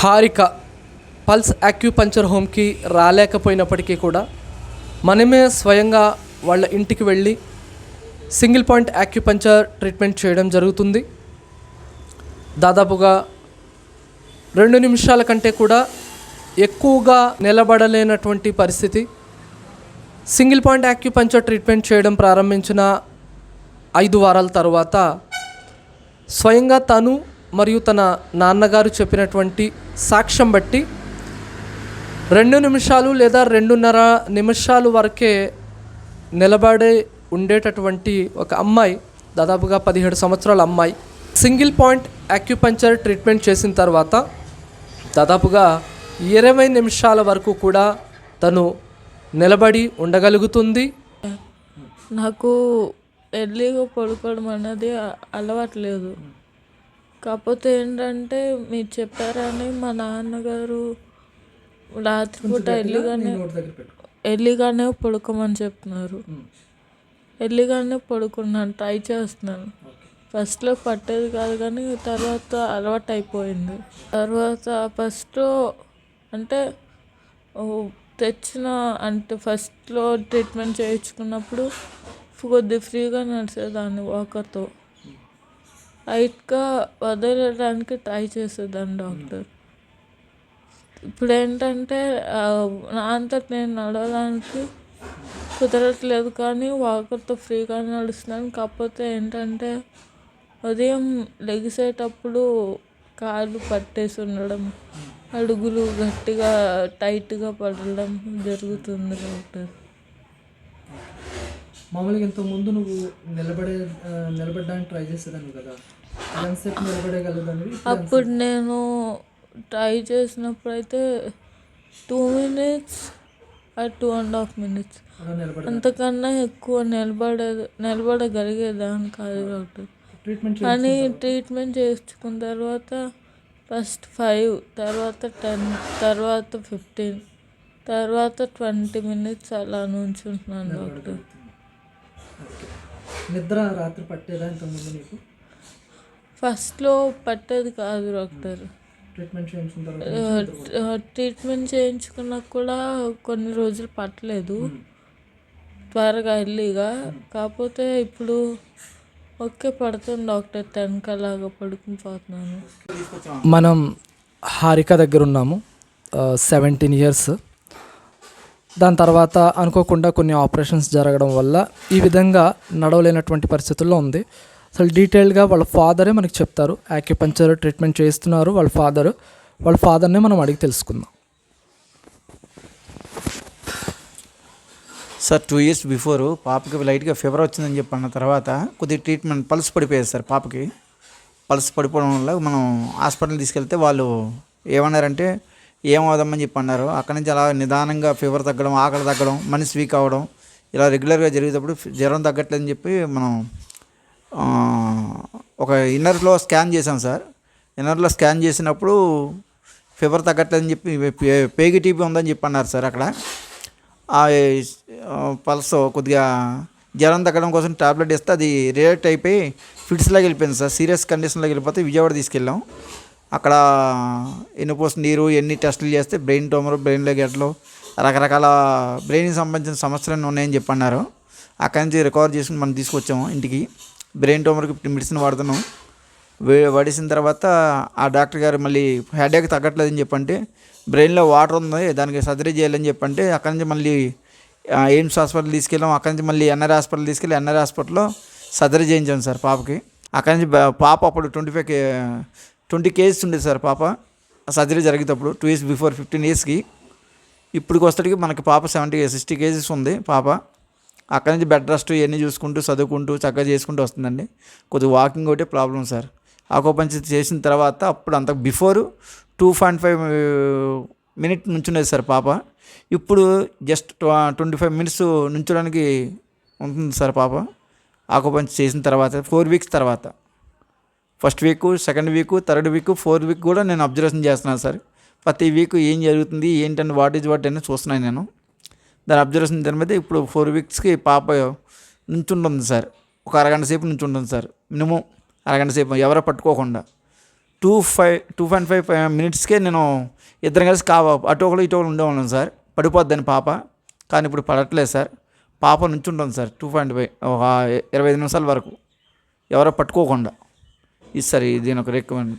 Harika pulse acupuncture హోమ్కి రాలేకపోయినప్పటికీ కూడా మనమే స్వయంగా వాళ్ళ ఇంటికి వెళ్ళి సింగిల్ పాయింట్ యాక్యుపంచర్ ట్రీట్మెంట్ చేయడం జరుగుతుంది. దాదాపుగా రెండు నిమిషాల కంటే కూడా ఎక్కువగా నిలబడలేనటువంటి పరిస్థితి. సింగిల్ పాయింట్ యాక్యుపంచర్ ట్రీట్మెంట్ చేయడం ప్రారంభించిన ఐదు వారాల తర్వాత స్వయంగా తను మరియు తన నాన్నగారు చెప్పినటువంటి సాక్ష్యం బట్టి రెండు నిమిషాలు లేదా రెండున్నర నిమిషాలు వరకే నిలబడే ఉండేటటువంటి ఒక అమ్మాయి దాదాపుగా పదిహేడు సంవత్సరాల అమ్మాయి. సింగిల్ పాయింట్ అక్యుపంచర్ ట్రీట్మెంట్ చేసిన తర్వాత దాదాపుగా ఇరవై నిమిషాల వరకు కూడా తను నిలబడి ఉండగలుగుతుంది. నాకు ఎర్లీగా పడుకోవడం అనేది అ- అలవాట్లేదు. కాకపోతే ఏంటంటే మీరు చెప్పారని మా నాన్నగారు రాత్రిపూట ఎర్లీగానే ఎర్లీగానే పడుకోమని చెప్తున్నారు ఎర్లీగానే పడుకున్నాను ట్రై చేస్తున్నాను. ఫస్ట్లో పట్టేది కాదు కానీ తర్వాత అలవాటు అయిపోయింది తర్వాత ఫస్ట్ అంటే తెచ్చిన అంటే ఫస్ట్లో ట్రీట్మెంట్ చేయించుకున్నప్పుడు కొద్ది ఫ్రీగా నడిచేదాన్ని వాకర్తో. హైట్గా వదిలేయడానికి ట్రై చేసేదాన్ని డాక్టర్. ఇప్పుడు ఏంటంటే ఆ, నా నేను నడవడానికి కుదరట్లేదు కానీ వాకర్తో ఫ్రీగా నడుస్తున్నాను. కాకపోతే ఏంటంటే ఉదయం లెగిసేటప్పుడు కాళ్ళు పట్టేసి ఉండడం అడుగులు గట్టిగా టైట్గా పడడం జరుగుతుంది డాక్టర్. మామూలుగా ఇంతకు ముందు నువ్వు నిలబడే నిలబడడానికి ట్రై చేసేదాన్ని కదా? ఎంతసేపు అప్పుడు నేను ట్రై చేసినప్పుడు అయితే two minutes two and half minutes అంతకన్నా ఎక్కువ నిలబడే నిలబడగలిగేదాన్ని కాదు డాక్టర్ కానీ ట్రీట్మెంట్ చేయించుకున్న తర్వాత ఫస్ట్ ఫైవ్ తర్వాత టెన్ తర్వాత ఫిఫ్టీన్ తర్వాత ట్వంటీ మినిట్స్ అలా నుంచుంటున్నాను డాక్టర్. నిద్ర రాత్రి పట్టేదా ఇంతకు ముందు నీకు ఫస్ట్లో పట్టేది కాదు డాక్టర్. ట్రీట్మెంట్ చేయించిన తర్వాత ట్రీట్మెంట్ చేయించుకున్నా కూడా కొన్ని రోజులు పట్టలేదు. త్వరగా ఎర్లీగా కాకపోతే ఇప్పుడు ఓకే పడుతుంది డాక్టర్. టెన్కి అలాగా పడుకుని పోతున్నాను. మనం హారిక దగ్గర ఉన్నాము. సెవెంటీన్ ఇయర్స్ దాని తర్వాత అనుకోకుండా కొన్ని ఆపరేషన్స్ జరగడం వల్ల ఈ విధంగా నడవలేనటువంటి పరిస్థితుల్లో ఉంది. అసలు డీటెయిల్గా వాళ్ళ ఫాదరే మనకి చెప్తారు. యాక్యుపంచర్ ట్రీట్మెంట్ చేస్తున్నారు వాళ్ళ ఫాదర్. వాళ్ళ ఫాదర్నే మనం అడిగి తెలుసుకుందాం. సార్ టూ ఇయర్స్ బిఫోర్ పాపకి లైట్గా ఫీవర్ వచ్చిందని చెప్పి అన్న తర్వాత కొద్దిగా ట్రీట్మెంట్ పల్స్ పడిపోయేది సార్ పాపకి. పల్స్ పడిపోవడం వల్ల మనం హాస్పిటల్ తీసుకెళ్తే వాళ్ళు ఏమన్నారంటే ఏమవుదామని చెప్పి అన్నారు అక్కడి నుంచి అలా నిదానంగా ఫీవర్ తగ్గడం ఆకలి తగ్గడం మనిషి వీక్ అవ్వడం ఇలా రెగ్యులర్గా జరిగేటప్పుడు జ్వరం తగ్గట్లేదని చెప్పి మనం ఒక ఇన్నర్లో స్కాన్ చేసాం సార్. ఇన్నర్లో స్కాన్ చేసినప్పుడు ఫీవర్ తగ్గట్లేదని చెప్పి పే- పేగి టీబీ ఉందని చెప్పి అన్నారు సార్ అక్కడ. ఆ ఆ, పల్స్ కొద్దిగా జ్వరం తగ్గడం కోసం టాబ్లెట్ ఇస్తే అది రియాక్ట్ అయిపోయి ఫిట్స్లాగా వెళ్ళిపోయింది సార్. సీరియస్ కండిషన్లోకి వెళ్ళిపోతే విజయవాడ తీసుకెళ్ళాం. అక్కడ ఎన్ని పోస్ట్ నీరు ఎన్ని టెస్టులు చేస్తే బ్రెయిన్ ట్యూమర్ బ్రెయిన్లో గెట్లు రకరకాల బ్రెయిన్కి సంబంధించిన సమస్యలు ఉన్నాయని చెప్పి అన్నారు అక్కడి నుంచి రికవర్ చేసుకుని మనం తీసుకొచ్చాము ఇంటికి. బ్రెయిన్ ట్యూమర్కి మెడిసిన్ వాడుతున్నాం. వడిసిన తర్వాత ఆ డాక్టర్ గారు మళ్ళీ హెడేక్ తగ్గట్లేదని చెప్పంటే బ్రెయిన్లో వాటర్ ఉంది దానికి సర్జరీ చేయాలని చెప్పంటే అక్కడి నుంచి మళ్ళీ ఎయిమ్స్ హాస్పిటల్ తీసుకెళ్ళాం. అక్కడి నుంచి మళ్ళీ ఎన్ఆర్ హాస్పిటల్ తీసుకెళ్ళి ఎన్ఆర్ హాస్పిటల్లో సర్జరీ చేయించాం సార్ పాపకి. అక్కడి నుంచి పాప అప్పుడు ట్వంటీ ఫైవ్ ట్వంటీ కేజీస్ ఉండేది సార్ పాప. సర్జరీ జరిగేటప్పుడు టూ ఇయర్స్ బిఫోర్ ఫిఫ్టీన్ ఇయర్స్కి ఇప్పటికి వస్తాడికి మనకి పాప సెవెంటీ సిక్స్టీ కేజీస్ ఉంది పాప. అక్కడి నుంచి బెడ్ రెస్ట్ ఇవన్నీ చూసుకుంటూ చదువుకుంటూ చక్కగా చేసుకుంటూ వస్తుందండి. కొద్దిగా వాకింగ్ ఒకటే ప్రాబ్లం సార్. ఆకోపంచి చేసిన తర్వాత అప్పుడు అంత before two point five minute నుంచునేది sir పాప. ఇప్పుడు జస్ట్ ట్వంటీ ఫైవ్ మినిట్స్ నుంచడానికి ఉంటుంది సార్ పాప. ఆకోపంచి చేసిన తర్వాత ఫోర్ వీక్స్ తర్వాత. First week second week third week fourth week కూడా నేను అబ్జర్వేషన్ చేస్తున్నాను సార్. ప్రతి వీక్ ఏం జరుగుతుంది ఏంటని వాట్ ఈజ్ వాట్ అని చూస్తున్నాను నేను. దాని అబ్జర్వేషన్ దాని మీద ఇప్పుడు ఫోర్ వీక్స్కి పాప నుంచుంటుంది సార్. ఒక అరగంట సేపు నుంచుంటుంది సార్. మినిమం అరగంట సేపు ఎవరో పట్టుకోకుండా. Two five two point five మినిట్స్కే నేను ఇద్దరం కలిసి కా అటు ఒకళ్ళు ఇటు ఒకళ్ళు ఉండేవాళ్ళం సార్. పడిపోద్దని పాప. కానీ ఇప్పుడు పడట్లేదు సార్. పాప నుంచి ఉంటుంది సార్ టూ పాయింట్ ఫైవ్ ఒక ఇరవై ఐదు నిమిషాల వరకు. ఎవరో పట్టుకోకుండా. ఈసారి దీని ఒక రికమెండ్